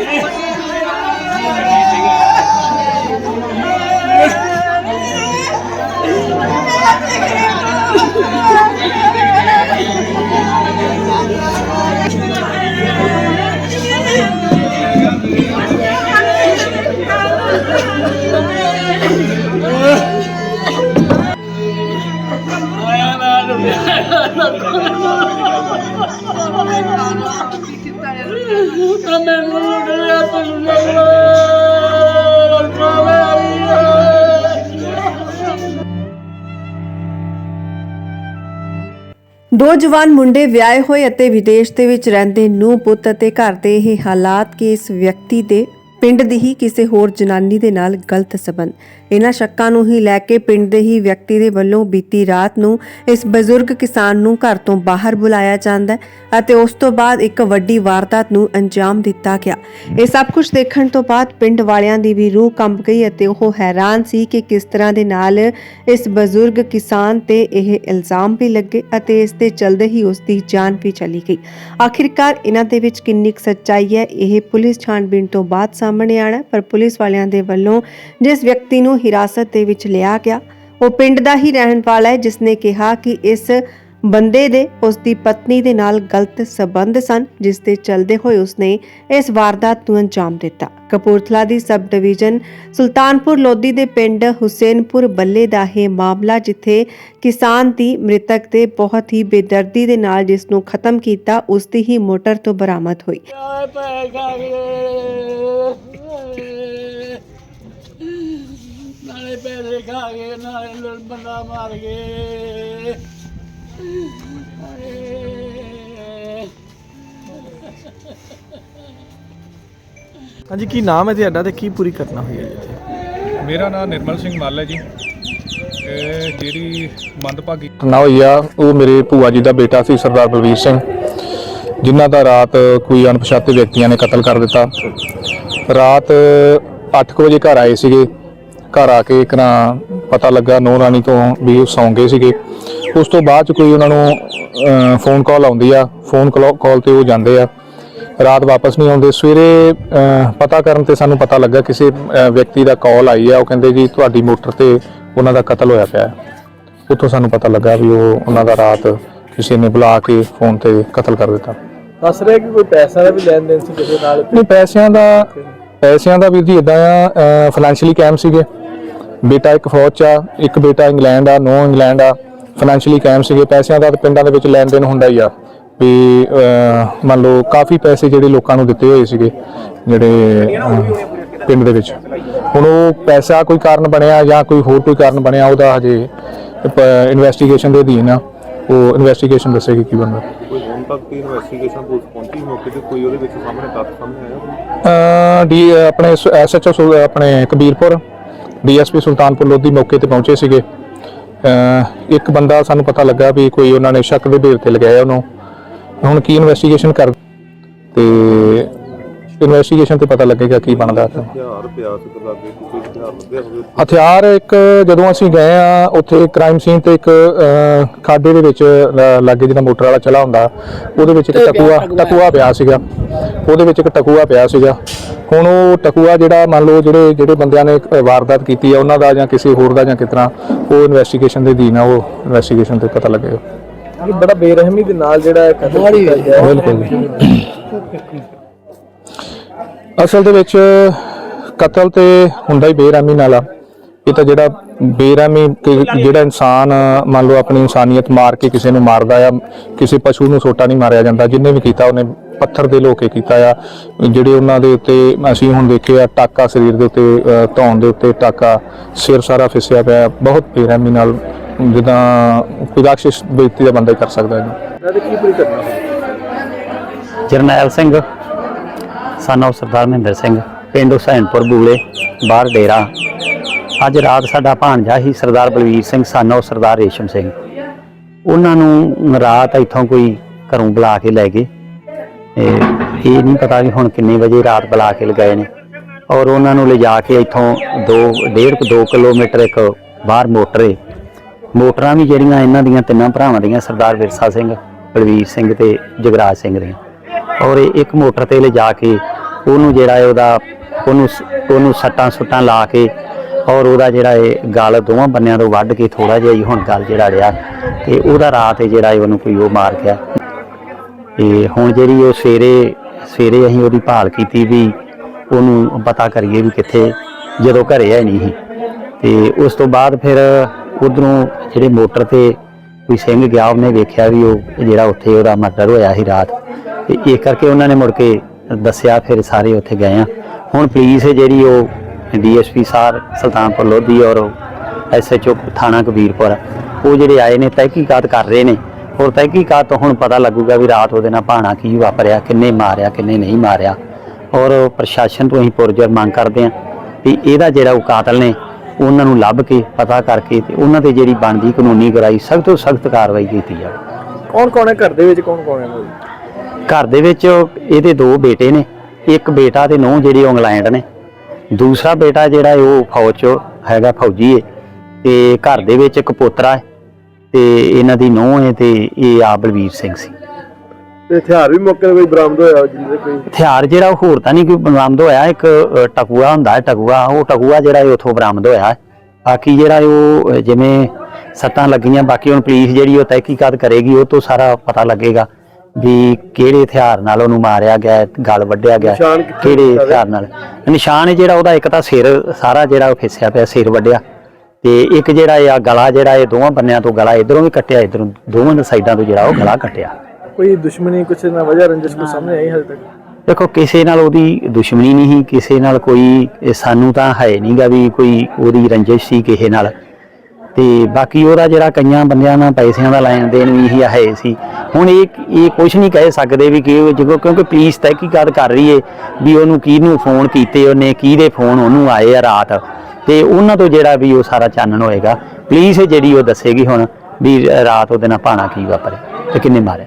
Yeah. ਦੋ ਜਵਾਨ ਮੁੰਡੇ ਵਿਆਹੇ ਹੋਏ ਅਤੇ ਵਿਦੇਸ਼ ਦੇ ਵਿੱਚ ਰਹਿੰਦੇ ਨੂੰ ਪੁੱਤ ਅਤੇ ਘਰ ਦੇ ਇਹ ਹਾਲਾਤ ਕਿ ਇਸ ਵਿਅਕਤੀ ਦੇ ਪਿੰਡ ਦੀ ਹੀ ਕਿਸੇ ਹੋਰ ਜਨਾਨੀ ਦੇ ਨਾਲ ਗਲਤ ਸਬੰਧ। ਇਹਨਾਂ ਸ਼ੱਕਾਂ ਨੂੰ ਹੀ ਲੈ ਕੇ ਪਿੰਡ ਦੇ ਹੀ ਵਿਅਕਤੀ ਦੇ ਵੱਲੋਂ ਬੀਤੀ ਰਾਤ ਨੂੰ ਇਸ ਬਜ਼ੁਰਗ ਕਿਸਾਨ ਨੂੰ ਘਰ ਤੋਂ ਬਾਹਰ ਬੁਲਾਇਆ ਜਾਂਦਾ ਹੈ ਅਤੇ ਉਸ ਤੋਂ ਬਾਅਦ ਇੱਕ ਵੱਡੀ ਵਾਰਦਾਤ ਨੂੰ ਅੰਜਾਮ ਦਿੱਤਾ ਗਿਆ। ਇਹ ਸਭ ਕੁਝ ਦੇਖਣ ਤੋਂ ਬਾਅਦ ਪਿੰਡ ਵਾਲਿਆਂ ਦੀ ਵੀ ਰੂਹ ਕੰਬ ਗਈ ਅਤੇ ਉਹ ਹੈਰਾਨ ਸੀ ਕਿ ਕਿਸ ਤਰ੍ਹਾਂ ਦੇ ਨਾਲ ਇਸ ਬਜ਼ੁਰਗ ਕਿਸਾਨ ਤੇ ਇਹ ਇਲਜ਼ਾਮ ਵੀ ਲੱਗੇ ਅਤੇ ਇਸ ਦੇ ਚਲਦੇ ਹੀ ਉਸ ਦੀ ਜਾਨ ਵੀ ਚਲੀ ਗਈ। ਆਖਿਰਕਾਰ ਇਹਨਾਂ ਦੇ ਵਿੱਚ ਕਿੰਨੀ ਕੁ ਸੱਚਾਈ ਹੈ, ਇਹ ਪੁਲਿਸ ਛਾਣਬੀਣ ਤੋਂ ਬਾਅਦ ਸਾਹਮਣੇ ਆਣਾ ਪਰ ਪੁਲਿਸ ਵਾਲਿਆਂ ਦੇ ਵੱਲੋਂ ਜਿਸ ਵਿਅਕਤੀ ਨੂੰ ਹਿਰਾਸਤ ਦੇ ਵਿੱਚ ਲਿਆ ਗਿਆ, ਉਹ ਪਿੰਡ ਦਾ ਹੀ ਰਹਿਣ ਵਾਲਾ ਹੈ, ਜਿਸ ਨੇ ਕਿਹਾ ਕਿ ਇਸ ਬੰਦੇ ਦੇ ਉਸ ਦੀ ਪਤਨੀ ਦੇ ਨਾਲ ਗਲਤ ਸਬੰਧ ਸਨ, ਜਿਸ ਦੇ ਚਲਦੇ ਹੋਏ ਉਸਨੇ ਇਸ ਵਾਰਦਾਤ ਨੂੰ ਅੰਜਾਮ ਦਿੱਤਾ। ਕਪੂਰਥਲਾ ਦੀ ਸਬ ਡਿਵੀਜ਼ਨ ਸੁਲਤਾਨਪੁਰ ਲੋਧੀ ਦੇ ਪਿੰਡ ਹੁਸੈਨਪੁਰ ਬੱਲੇ ਦਾ ਇਹ ਮਾਮਲਾ, ਜਿੱਥੇ ਕਿਸਾਨ ਦੀ ਮ੍ਰਿਤਕ ਦੇ ਬਹੁਤ ਹੀ ਬੇਦਰਦੀ ਦੇ ਨਾਲ ਜਿਸ ਨੂੰ ਖਤਮ ਕੀਤਾ ਉਸ ਦੀ ਹੀ ਮੋਟਰ ਤੋਂ ਬਰਾਮਦ ਹੋਈ। ਨਾਲੇ ਪੈਸੇ ਖਾ ਗਏ, ਨਾਲੇ ਬੰਦਾ ਮਾਰ ਗਏ। ਹਾਂਜੀ ਕੀ ਨਾਮ ਹੈ ਤੁਹਾਡਾ ਤੇ ਕੀ ਪੂਰੀ ਘਟਨਾ ਹੋਈ ਹੈ ਜੀ ਇੱਥੇ? ਮੇਰਾ ਨਾਮ ਨਿਰਮਲ ਸਿੰਘ ਮੱਲ ਹੈ ਜੀ। ਇਹ ਜਿਹੜੀ ਮੰਦਭਾਗੀ ਘਟਨਾ ਹੋਈ ਆ ਉਹ ਮੇਰੇ ਭੂਆ ਜੀ ਦਾ ਬੇਟਾ ਸੀ ਸਰਦਾਰ ਬਲਵੀਰ ਸਿੰਘ ਜਿਨ੍ਹਾਂ ਦਾ ਰਾਤ ਕੋਈ ਅਣਪਛਾਤੇ ਵਿਅਕਤੀਆਂ ਨੇ ਕਤਲ ਕਰ ਦਿੱਤਾ। ਰਾਤ 8 ਵਜੇ ਘਰ ਆਏ ਸੀਗੇ। ਘਰ ਆ ਕੇ ਇਕਨਾ ਪਤਾ ਲੱਗਾ ਨੋ ਰਾਣੀ ਤੋਂ ਵੀ ਉਹ ਸੌਂ ਗਏ ਸੀਗੇ। ਉਸ ਤੋਂ ਬਾਅਦ ਚ ਕੋਈ ਉਹਨਾਂ ਨੂੰ ਫੋਨ ਕਾਲ ਆਉਂਦੀ ਆ ਫੋਨ ਕਾਲ ਤੇ ਉਹ ਜਾਂਦੇ ਆ। ਰਾਤ ਵਾਪਸ ਨਹੀਂ ਆਉਂਦੇ। ਸਵੇਰੇ ਪਤਾ ਕਰਨ ਤੇ ਸਾਨੂੰ ਪਤਾ ਲੱਗਾ ਕਿਸੇ ਵਿਅਕਤੀ ਦਾ ਕਾਲ ਆਈ ਆ। ਉਹ ਕਹਿੰਦੇ ਜੀ ਤੁਹਾਡੀ ਮੋਟਰ ਤੇ ਉਹਨਾਂ ਦਾ ਕਤਲ ਹੋਇਆ ਪਿਆ। ਹੈ ਉੱਥੋਂ ਸਾਨੂੰ ਪਤਾ ਲੱਗਾ ਵੀ ਉਹ ਉਹਨਾਂ ਦਾ ਰਾਤ ਕਿਸੇ ਨੇ ਬੁਲਾ ਕੇ ਫੋਨ ਤੇ ਕਤਲ ਕਰ ਦਿੱਤਾ। ਦੱਸ ਰਿਹਾ ਕਿ ਕੋਈ ਪੈਸਾ ਦਾ ਵੀ ਲੈਣ ਦੇਣ ਸੀ ਕਿਸੇ ਨਾਲ? ਨਹੀਂ ਪੈਸਿਆਂ ਦਾ ਪੈਸਿਆਂ ਦਾ ਵੀਰ ਜੀ ਇਦਾਂ ਆ ਫਾਈਨੈਂਸ਼ੀਅਲੀ ਕੈਮ ਸੀਗੇ। ਬੇਟਾ ਇੱਕ ਫੌਜ ਚ ਆ ਇੱਕ ਬੇਟਾ ਇੰਗਲੈਂਡ ਆ ਨੋ ਇੰਗਲੈਂਡ ਆ। ਫਾਈਨੈਂਸ਼ੀਅਲੀ ਕੈਮ ਸੀਗੇ ਪੈਸਿਆਂ ਦਾ ਤਾਂ ਪਿੰਡਾਂ ਦੇ ਵਿੱਚ ਲੈਣ ਦੇਣ ਹੁੰਦਾ ਹੀ ਆ। ਵੀ ਮੰਨ ਲਓ ਕਾਫੀ ਪੈਸੇ ਜਿਹੜੇ ਲੋਕਾਂ ਨੂੰ ਦਿੱਤੇ ਹੋਏ ਸੀਗੇ ਜਿਹੜੇ ਪਿੰਡ ਦੇ ਵਿੱਚ। ਹੁਣ ਉਹ ਪੈਸਾ ਕੋਈ ਕਾਰਨ ਬਣਿਆ ਜਾਂ ਕੋਈ ਹੋਰ ਕੋਈ ਕਾਰਨ ਬਣਿਆ ਉਹਦਾ ਹਜੇ ਇਨਵੈਸਟੀਗੇਸ਼ਨ ਦੇ ਅਧੀਨ ਆ। ਉਹ ਇਨਵੈਸਟੀਗੇਸ਼ਨ ਦੱਸੇਗੀ ਕੀ ਬਣਦਾ। ਕੋਈ ਹੁਣ ਤੱਕ ਦੀ ਇਨਵੈਸਟੀਗੇਸ਼ਨ ਪੁਲਿਸ ਪਹੁੰਚੀ ਮੌਕੇ ਤੇ ਕੋਈ ਉਹਦੇ ਵਿੱਚ ਸਾਹਮਣੇ ਤੱਥ ਸਾਹਮਣੇ ਆਇਆ? ਅ ਡੀ ਆਪਣੇ ਐਸਐਚਓ ਆਪਣੇ ਕਬੀਰਪੁਰ ਡੀਐਸਪੀ ਸੁਲਤਾਨਪੁਰ ਲੋਧੀ ਮੌਕੇ ਤੇ ਪਹੁੰਚੇ ਸੀਗੇ। ਇੱਕ ਬੰਦਾ ਸਾਨੂੰ ਪਤਾ ਲੱਗਾ ਵੀ ਕੋਈ ਉਹਨਾਂ ਨੇ ਸ਼ੱਕ ਦੇ ਢੇਰ ਤੇ ਲਗਾਇਆ ਉਹਨੂੰ। ਹੁਣ ਕੀ ਇਨਵੈਸਟੀਗੇਸ਼ਨ ਕਰ ਤੇ ਇਨਵੈਸਟੀਗੇਸ਼ਨ ਤੇ ਪਤਾ ਲੱਗੇਗਾ ਕੀ ਬਣਦਾ ਹੈ ਹਥਿਆਰ ਪਿਆ ਸੀ ਤੇ ਲੱਗੇ ਕੋਈ ਹਥਿਆਰ ਲੱਗੇ ਹੋਵੇ। ਹਥਿਆਰ ਇੱਕ ਜਦੋਂ ਅਸੀਂ ਗਏ ਆ ਉੱਥੇ ਕ੍ਰਾਈਮ ਸੀਨ ਤੇ ਇੱਕ ਅਹ, ਖਾਡੇ ਦੇ ਵਿੱਚ ਲ- ਲਾਗੇ ਜਿਹੜਾ ਮੋਟਰ ਵਾਲਾ ਚਲਾ ਹੁੰਦਾ। ਉਹਦੇ ਵਿੱਚ ਇੱਕ ਟਕੂਆ ਟਕੂਆ? ਪਿਆ ਸੀਗਾ। ਉਹਦੇ ਵਿੱਚ ਇੱਕ ਟਕੂਆ ਪਿਆ ਸੀਗਾ। ਹੁਣ ਉਹ ਟਕੂਆ ਜਿਹੜਾ ਮੰਨ ਲਓ ਜਿਹੜੇ ਜਿਹੜੇ ਬੰਦਿਆਂ ਨੇ ਵਾਰਦਾਤ ਕੀਤੀ ਆ ਉਹਨਾਂ ਦਾ ਜਾਂ ਕਿਸੇ ਹੋਰ ਦਾ ਜਾਂ ਕਿਤਨਾ ਉਹ ਇਨਵੈਸਟੀਗੇਸ਼ਨ ਦੇ ਅਧੀਨ ਆ ਉਹ ਇਨਵੈਸਟੀਗੇਸ਼ਨ ਤੇ ਪਤਾ ਲੱਗੇਗਾ। ਕਿ ਬੜਾ ਬੇਰਹਿਮੀ ਦੇ ਨਾਲ ਜਿਹੜਾ ਕਤਲ ਕੀਤਾ ਗਿਆ। ਹੈ। ਬਿਲਕੁਲ ਅਸਲ ਦੇ ਵਿੱਚ ਕਤਲ ਤੇ ਹੁੰਦਾ ਹੀ ਬੇਰਹਿਮੀ ਨਾਲ ਆ। ਇਹ ਤਾਂ ਜਿਹੜਾ ਬੇਰਹਿਮੀ ਜਿਹੜਾ ਇਨਸਾਨ ਮੰਨ ਲਓ ਆਪਣੀ ਇਨਸਾਨੀਅਤ ਮਾਰ ਕੇ ਕਿਸੇ ਨੂੰ ਮਾਰਦਾ ਆ ਕਿਸੇ ਪਸ਼ੂ ਨੂੰ ਛੋਟਾ ਨਹੀਂ ਮਾਰਿਆ ਜਾਂਦਾ ਜਿੰਨੇ ਵੀ ਕੀਤਾ ਉਹਨੇ ਪੱਥਰ ਦੇ ਲੋ ਕੇ ਕੀਤਾ ਆ। ਜਿਹੜੇ ਉਹਨਾਂ ਦੇ ਉੱਤੇ ਅਸੀਂ ਹੁਣ ਦੇਖਿਆ ਟਾਕਾ ਸਰੀਰ ਦੇ ਉੱਤੇ ਅਹ, ਧੌਣ ਦੇ ਉੱਤੇ ਟਾਕਾ ਸਿਰ ਸਾਰਾ ਫਿਸਿਆ ਪਿਆ ਬਹੁਤ ਬੇਰਹਿਮੀ ਨਾਲ ਜਿੱਦਾਂ ਕੋਈ ਰਾਖਸ਼ ਬੇਇੱਜ਼ਤੀ ਦਾ ਬੰਦਾ ਕਰ ਸਕਦਾ ਇਹਨੂੰ। ਜਰਨੈਲ ਸਿੰਘ। ਸਨ ਸਾਨੂੰ ਸਰਦਾਰ ਮਹਿੰਦਰ ਸਿੰਘ, ਪਿੰਡ ਹੁਸੈਨਪੁਰ ਬੂਲੇ, ਬਾਹਰ ਡੇਰਾ। ਅੱਜ ਰਾਤ ਸਾਡਾ ਭਾਣਜਾ ਹੀ ਸਰਦਾਰ ਬਲਵੀਰ ਸਿੰਘ, ਸਨ ਸਾਨੂੰ ਸਰਦਾਰ ਰੇਸ਼ਮ ਸਿੰਘ। ਉਹਨਾਂ ਨੂੰ ਰਾਤ ਇੱਥੋਂ ਕੋਈ ਘਰੋਂ ਬੁਲਾ ਕੇ ਲੈ ਗਏ। ਇਹ ਨਹੀਂ ਪਤਾ ਵੀ ਹੁਣ ਕਿੰਨੇ ਵਜੇ ਰਾਤ ਬੁਲਾ ਕੇ ਲਗਾਏ ਨੇ। ਔਰ ਉਹਨਾਂ ਨੂੰ ਲਿਜਾ ਕੇ ਇੱਥੋਂ 2 1.5 2 ਕਿਲੋਮੀਟਰ ਇੱਕ ਬਾਹਰ ਮੋਟਰ ਏ। ਮੋਟਰਾਂ ਵੀ ਜਿਹੜੀਆਂ ਇਹਨਾਂ ਦੀਆਂ ਤਿੰਨਾਂ ਭਰਾਵਾਂ ਦੀਆਂ, ਸਰਦਾਰ ਵਿਰਸਾ ਸਿੰਘ, ਬਲਵੀਰ ਸਿੰਘ ਤੇ ਜਗਰਾਜ ਸਿੰਘ ਦੀਆਂ। ਔਰ ਇਹ ਇੱਕ ਮੋਟਰ ਤੇ ਲਿਜਾ ਕੇ ਉਹਨੂੰ ਜਿਹੜਾ ਹੈ ਉਹਦਾ, ਉਹਨੂੰ ਸ- ਉਹਨੂੰ ਸੱਟਾਂ ਸੁੱਟਾਂ ਲਾ ਕੇ ਔਰ ਉਹਦਾ ਜਿਹੜਾ ਇਹ ਗਲ ਦੋਵਾਂ ਬੰਨਿਆਂ ਤੋਂ ਵੱਢ ਕੇ ਥੋੜਾ ਜਿਹਾ ਹੀ ਹੁਣ ਗਲ ਜਿਹੜਾ ਰਿਹਾ ਤੇ ਉਹਦਾ ਰਾਤ ਜਿਹੜਾ ਹੈ ਉਹਨੂੰ ਕੋਈ ਉਹ ਮਾਰ ਗਿਆ। ਤੇ ਹੁਣ ਜਿਹੜੀ ਉਹ ਸਵੇਰੇ ਸਵੇਰੇ ਅਸੀਂ ਉਹਦੀ ਭਾਲ ਕੀਤੀ ਵੀ ਉਹਨੂੰ ਪਤਾ ਕਰੀਏ ਵੀ ਕਿੱਥੇ, ਜਦੋਂ ਘਰੇ ਹੈ ਨਹੀਂ ਸੀ। ਤੇ ਉਸ ਤੋਂ ਬਾਅਦ ਫਿਰ ਉਧਰੋਂ ਜਿਹੜੇ ਮੋਟਰ ਤੇ ਕੋਈ ਸਿੰਘ ਗਿਆ, ਉਹਨੇ ਵੇਖਿਆ ਵੀ ਉਹ ਜਿਹੜਾ ਉੱਥੇ ਉਹਦਾ ਮਰਡਰ ਹੋਇਆ ਸੀ ਰਾਤ। ਤੇ ਇਹ ਕਰਕੇ ਉਹਨਾਂ ਨੇ ਮੁੜ ਕੇ ਦੱਸਿਆ, ਫਿਰ ਸਾਰੇ ਉੱਥੇ ਗਏ ਆ। ਹੁਣ ਪੁਲਿਸ ਹੈ ਜਿਹੜੀ ਉਹ ਡੀਐਸਪੀ ਸਾਰ ਸੁਲਤਾਨਪੁਰ ਲੋਧੀ ਔਰ ਐਸਐਚਓ ਥਾਣਾ ਕਬੀਰਪੁਰ, ਉਹ ਜਿਹੜੇ ਆਏ ਨੇ, ਤਹਿਕੀਕਾਤ ਕਰ ਰਹੇ ਨੇ। ਔਰ ਤਹਿਕੀਕਾਤ ਤੋਂ ਹੁਣ ਪਤਾ ਲੱਗੂਗਾ ਵੀ ਰਾਤ ਉਹਦੇ ਨਾਲ ਭਾਣਾ ਕੀ ਵਾਪਰਿਆ, ਕਿੰਨੇ ਮਾਰਿਆ, ਕਿੰਨੇ ਨਹੀਂ ਮਾਰਿਆ। ਔਰ ਪ੍ਰਸ਼ਾਸਨ ਤੋਂ ਅਸੀਂ ਪੁਰਜਰ ਮੰਗ ਕਰਦੇ ਹਾਂ ਵੀ ਇਹਦਾ ਜਿਹੜਾ ਉਹ ਕਾਤਲ ਨੇ, ਉਹਨਾਂ ਨੂੰ ਲੱਭ ਕੇ, ਪਤਾ ਕਰਕੇ ਤੇ ਉਹਨਾਂ ਤੇ ਜਿਹੜੀ ਬਣਦੀ ਕਾਨੂੰਨੀ ਗਰਾਈ ਸਖਤ ਤੋਂ ਸਖਤ ਕਾਰਵਾਈ ਕੀਤੀ ਜਾਵੇ। ਕੌਣ ਕੌਣ ਹੈ ਘਰ ਦੇ ਵਿੱਚ ਕੌਣ ਕੌਣ ਹੈ? ਘਰ ਦੇ ਵਿੱਚ ਇਹਦੇ ਦੋ ਬੇਟੇ ਨੇ ਇੱਕ ਬੇਟਾ ਤੇ ਨੂੰਹ ਜਿਹੜੀ ਇੰਗਲੈਂਡ ਨੇ। ਦੂਸਰਾ ਬੇਟਾ ਜਿਹੜਾ ਉਹ ਫੌਜ 'ਚ ਹੈਗਾ ਫੌਜੀ ਹੈ ਤੇ ਘਰ ਦੇ ਵਿੱਚ ਇੱਕ ਪੋਤਰਾ ਹੈ ਤੇ ਇਹਨਾਂ ਦੀ ਨੂੰਹ ਹੈ ਤੇ ਇਹ ਆ ਬਲਵੀਰ ਸਿੰਘ ਸੀ। ਤੇ ਹਥਿਆਰ ਵੀ ਮੌਕੇ ਤੇ ਕੋਈ ਬਰਾਮਦ ਹੋਇਆ ਜਿਹਦੇ ਕੋਈ? ਹਥਿਆਰ ਜਿਹੜਾ ਉਹ ਹੋਰ ਤਾਂ ਨਹੀਂ ਕੋਈ ਬਰਾਮਦ ਹੋਇਆ ਇੱਕ ਟਕੂਆ ਹੁੰਦਾ ਹੈ ਟਕੂਆ ਉਹ ਟਕੂਆ ਜਿਹੜਾ ਇਹ ਉਥੋਂ ਬਰਾਮਦ ਹੋਇਆ। ਬਾਕੀ ਜਿਹੜਾ ਉਹ ਜਿਵੇਂ ਸੱਟਾਂ ਲੱਗੀਆਂ ਬਾਕੀ ਹੁਣ ਪੁਲਿਸ ਜਿਹੜੀ ਉਹ ਤਹਿਕੀਕਾਤ ਕਰੇਗੀ ਉਹ ਤੋਂ ਸਾਰਾ ਪਤਾ ਲੱਗੇਗਾ। ਵੀ ਕਿਹੜੇ ਹਥਿਆਰ ਨਾਲ ਉਹਨੂੰ ਮਾਰਿਆ ਗਿਆ ਗਲ ਵੱਢਿਆ ਗਿਆ ਹੈ, ਨਿਸ਼ਾਨ ਕਿੱਥੇ ਕਿਹੜੇ ਦਿੱਤਾ ਹਥਿਆਰ ਨਾਲ? ਨਿਸ਼ਾਨ ਜਿਹੜਾ ਉਹਦਾ ਇੱਕ ਤਾਂ ਸਿਰ ਸਾਰਾ ਜਿਹੜਾ ਉਹ ਫਿਸਿਆ ਪਿਆ ਸਿਰ ਵੱਢਿਆ। ਤੇ ਇੱਕ ਜਿਹੜਾ ਇਹ ਆ ਗਲਾ ਜਿਹੜਾ ਇਹ ਦੋਵਾਂ ਬੰਨਿਆਂ ਤੋਂ ਗਲਾ ਇਧਰੋਂ ਵੀ ਕੱਟਿਆ ਇਧਰੋਂ ਦੋਵਾਂ ਦੇ ਸਾਈਡਾਂ ਤੋਂ ਜਿਹੜਾ ਉਹ ਗਲਾ ਕੱਟਿਆ। ਕੋਈ ਦੁਸ਼ਮਣੀ ਕੁਛ ਨਾ ਵਜ੍ਹਾ ਰੰਜਿਸ਼ ਕੋਈ ਸਾਹਮਣੇ ਆਈ ਹਾਲੇ ਤੱਕ? ਦੇਖੋ ਕਿਸੇ ਨਾਲ ਉਹਦੀ ਦੁਸ਼ਮਣੀ ਨਹੀਂ ਸੀ ਕਿਸੇ ਨਾਲ ਕੋਈ ਇਹ ਸਾਨੂੰ ਤਾਂ ਹੈ ਨਹੀਂਗਾ ਵੀ ਕੋਈ ਉਹਦੀ ਰੰਜਿਸ਼ ਸੀ ਕਿਸੇ ਨਾਲ। ਤੇ ਬਾਕੀ ਉਹਦਾ ਜਿਹੜਾ ਕਈਆਂ ਬੰਦਿਆਂ ਨਾਲ ਪੈਸਿਆਂ ਦਾ ਲੈਣ ਦੇਣ ਵੀ ਹੀ ਹੈ ਸੀ। ਹੁਣ ਇਹ ਇਹ ਕੁਝ ਨਹੀਂ ਕਹਿ ਸਕਦੇ ਵੀ ਕਿ ਉਹ ਜਦੋਂ ਕਿਉਂਕਿ ਪੁਲਿਸ ਤਹਿਕੀਕਾਤ ਕਰ ਰਹੀ ਏ ਵੀ ਉਹਨੂੰ ਕਿਹਨੂੰ ਫੋਨ ਕੀਤੇ, ਉਹਨੇ ਕਿਹਦੇ ਫੋਨ ਉਹਨੂੰ ਆਏ ਆ ਰਾਤ। ਤੇ ਉਹਨਾਂ ਤੋਂ ਜਿਹੜਾ ਵੀ ਉਹ ਸਾਰਾ ਚਾਨਣ ਹੋਏਗਾ। ਪੁਲਿਸ ਜਿਹੜੀ ਉਹ ਦੱਸੇਗੀ ਹੁਣ ਵੀ ਰਾਤ ਉਹਦੇ ਨਾਲ ਭਾਣਾ ਕੀ ਵਾਪਰਿਆ ਤੇ ਕਿੰਨੇ ਮਾਰਿਆ।